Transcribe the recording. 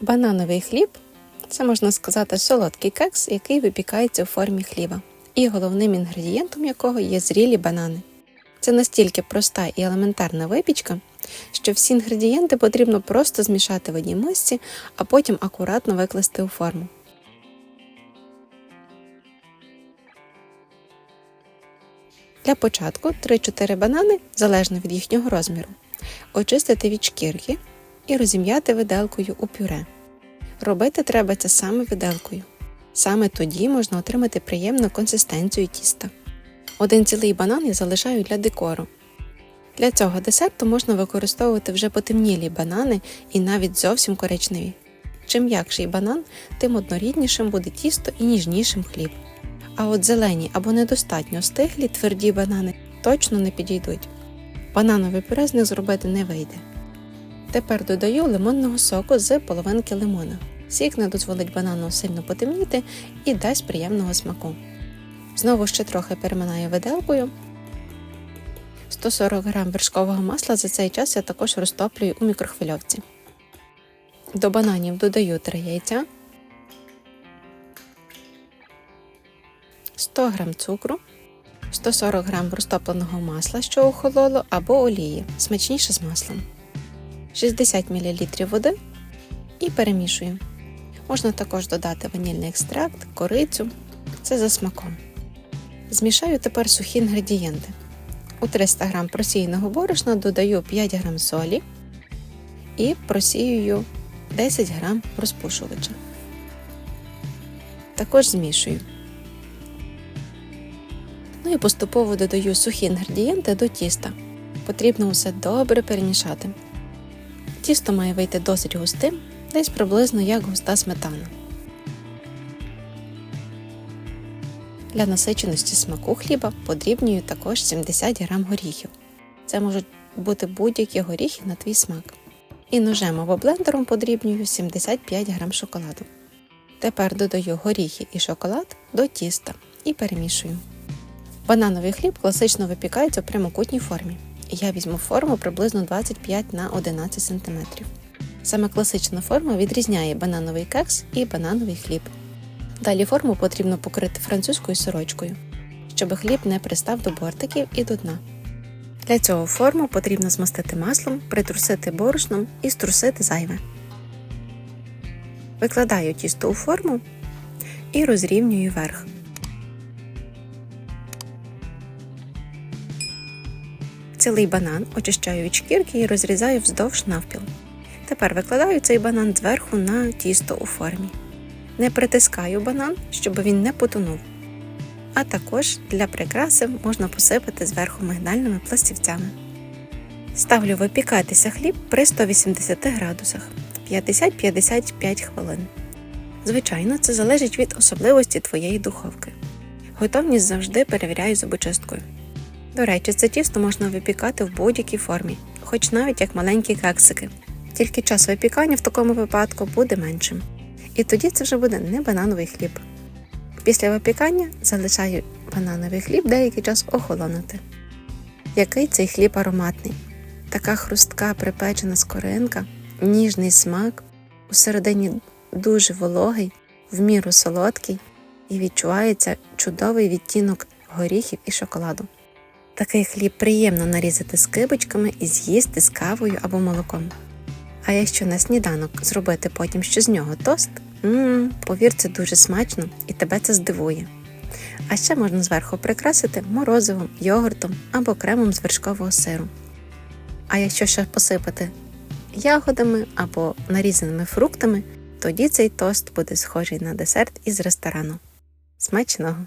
Банановий хліб це можна сказати солодкий кекс, який випікається у формі хліба, і головним інгредієнтом якого є зрілі банани. Це настільки проста і елементарна випічка, що всі інгредієнти потрібно просто змішати в одній мисці, а потім акуратно викласти у форму. Для початку 3-4 банани, залежно від їхнього розміру, очистити від шкірки і розім'яти виделкою у пюре. Робити треба це саме виделкою. Саме тоді можна отримати приємну консистенцію тіста. Один цілий банан я залишаю для декору. Для цього десерту можна використовувати вже потемнілі банани і навіть зовсім коричневі. Чим м'якший банан, тим одноріднішим буде тісто і ніжнішим хліб. А от зелені або недостатньо стиглі тверді банани точно не підійдуть. Банановий пюре з них зробити не вийде. Тепер додаю лимонного соку з половинки лимона. Сік не дозволить банану сильно потемніти і дасть приємного смаку. Знову ще трохи переминаю виделкою. 140 г вершкового масла за цей час я також розтоплюю у мікрохвильовці. До бананів додаю 3 яйця, 100 г цукру, 140 г розтопленого масла, що охололо, або олії, смачніше з маслом, 60 мл води і перемішую. Можна також додати ванільний екстракт, корицю, це за смаком. Змішаю тепер сухі інгредієнти. У 300 г просіяного борошна додаю 5 г солі і просіюю 10 г розпушувача. Також змішую. Ну і поступово додаю сухі інгредієнти до тіста. Потрібно усе добре перемішати. Тісто має вийти досить густим, десь приблизно як густа сметана. Для насиченості смаку хліба подрібнюю також 70 г горіхів. Це можуть бути будь-які горіхи на твій смак. І ножем або блендером подрібнюю 75 г шоколаду. Тепер додаю горіхи і шоколад до тіста і перемішую. Банановий хліб класично випікається у прямокутній формі. Я візьму форму приблизно 25 на 11 см. Саме класична форма відрізняє банановий кекс і банановий хліб. Далі форму потрібно покрити французькою сорочкою, щоб хліб не пристав до бортиків і до дна. Для цього форму потрібно змастити маслом, притрусити борошном і струсити зайве. Викладаю тісто у форму і розрівнюю верх. Цілий банан очищаю від шкірки і розрізаю вздовж навпіл. Тепер викладаю цей банан зверху на тісто у формі. Не притискаю банан, щоб він не потонув. А також для прикраси можна посипати зверху мигдальними пластівцями. Ставлю випікатися хліб при 180 градусах 50-55 хвилин. Звичайно, це залежить від особливості твоєї духовки. Готовність завжди перевіряю зубочисткою. До речі, це тісто можна випікати в будь-якій формі, хоч навіть як маленькі кексики. Тільки час випікання в такому випадку буде меншим. І тоді це вже буде не банановий хліб. Після випікання залишаю банановий хліб деякий час охолонути. Який цей хліб ароматний, така хрустка припечена скоринка, ніжний смак, усередині дуже вологий, в міру солодкий і відчувається чудовий відтінок горіхів і шоколаду. Такий хліб приємно нарізати скибочками і з'їсти з кавою або молоком. А якщо на сніданок зробити потім ще з нього тост, мм, повір, це дуже смачно і тебе це здивує. А ще можна зверху прикрасити морозивом, йогуртом або кремом з вершкового сиру. А якщо ще посипати ягодами або нарізаними фруктами, тоді цей тост буде схожий на десерт із ресторану. Смачного!